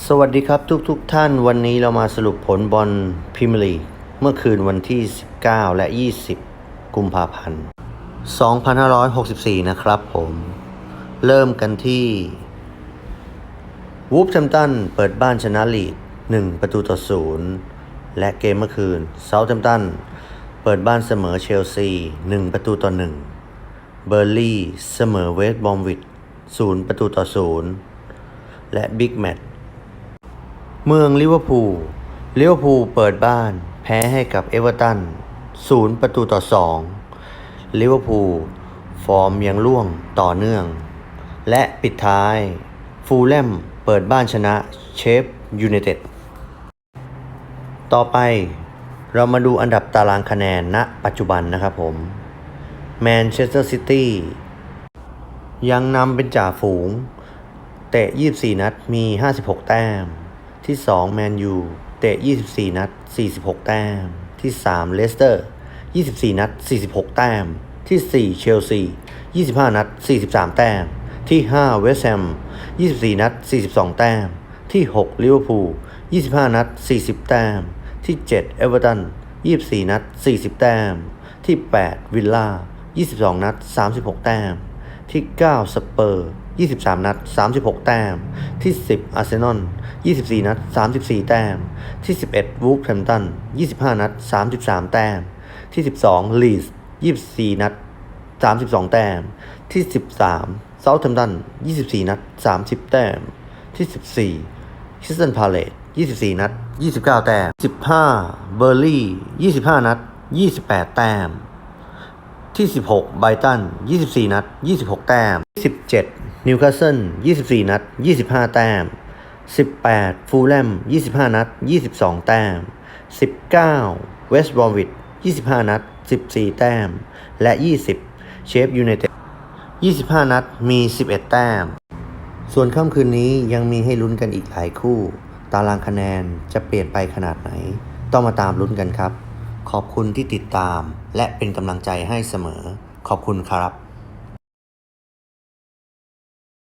สวัสดีครับทุกๆทท่านวันนี้เรามาสรุปผลบอลพรีเมียร์ลีเมื่อคืนวันที่ 19 และ 20 กุมภาพันธ์ 2564 นะครับผม เริ่มกันที่วูฟแชมตันเปิดบ้านชนะลีด 1 ประตูต่อ 0 และเกมเมื่อคืนเซาท์แฮมตันเปิดบ้านเสมอเชลซี 1 ประตูต่อ 1 เบอร์ลี่เสมอเวสต์บอมวิด0ประตูต่อ 0 และบิ๊กแมตช์ เมืองลิเวอร์พูลลิเวอร์พูลเปิดบ้าน แพ้ให้กับเอเวอร์ตัน0ประตูต่อ2ลิเวอร์พูลฟอร์มยังร่วงต่อเนื่อง และปิดท้าย ฟูลแลมเปิดบ้านชนะเชฟยูไนเต็ดต่อไปเรามาดูอันดับตารางคะแนนณ ปัจจุบันนะครับผมแมนเชสเตอร์ซิตี้ยังนำเป็นจ่าฝูง เตะ 24 นัดมี 56 แต้ม ที่ 2 แมนยู เตะ 24 นัด 46 แต้ม ที่ 3 เลสเตอร์ 24 นัด 46 แต้ม ที่ 4 เชลซี 25 นัด 43 แต้ม ที่ 5 เวสต์แฮม 24 นัด 42 แต้ม ที่ 6 ลิเวอร์พูล 25 นัด 40 แต้ม ที่ 7 เอเวอร์ตัน 24 นัด 40 แต้ม ที่ 8 วิลล่า 22 นัด 36 แต้ม ที่ 9 สเปอร์ 23 นัด 36 แต้ม ที่ 10 อาร์เซนอล 24 นัด 34 แต้ม ที่ 11 วูฟแฮมตัน 25 นัด 33 แต้ม ที่ 12 ลีส 24 นัด 32 แต้ม ที่ 13 เซาท์แฮมตัน 24 นัด 30 แต้ม ที่ 14 คริสตันพาเลต 24 นัด 29 แต้ม 15 เบอร์ลี่ 25 นัด 28 แต้ม ที่ 16 ไบตัน 24 นัด 26 แต้ม 17 นิวคาสเซิล24 นัด 25 แต้ม 18 ฟูลแลม 25 นัด 22 แต้ม 19 เวสต์บรอมวิด25 นัด 14 แต้ม และ 20 เชฟยูไนเต็ด25 นัด มี 11 แต้ม ส่วนค่ำคืนนี้ยังมีให้ลุ้นกันอีกหลายคู่ ตารางคะแนนจะเปลี่ยนไปขนาดไหน ต้องมาตามลุ้นกันครับ ขอบคุณที่ติดตาม และเป็นกำลังใจให้เสมอ ขอบคุณครับ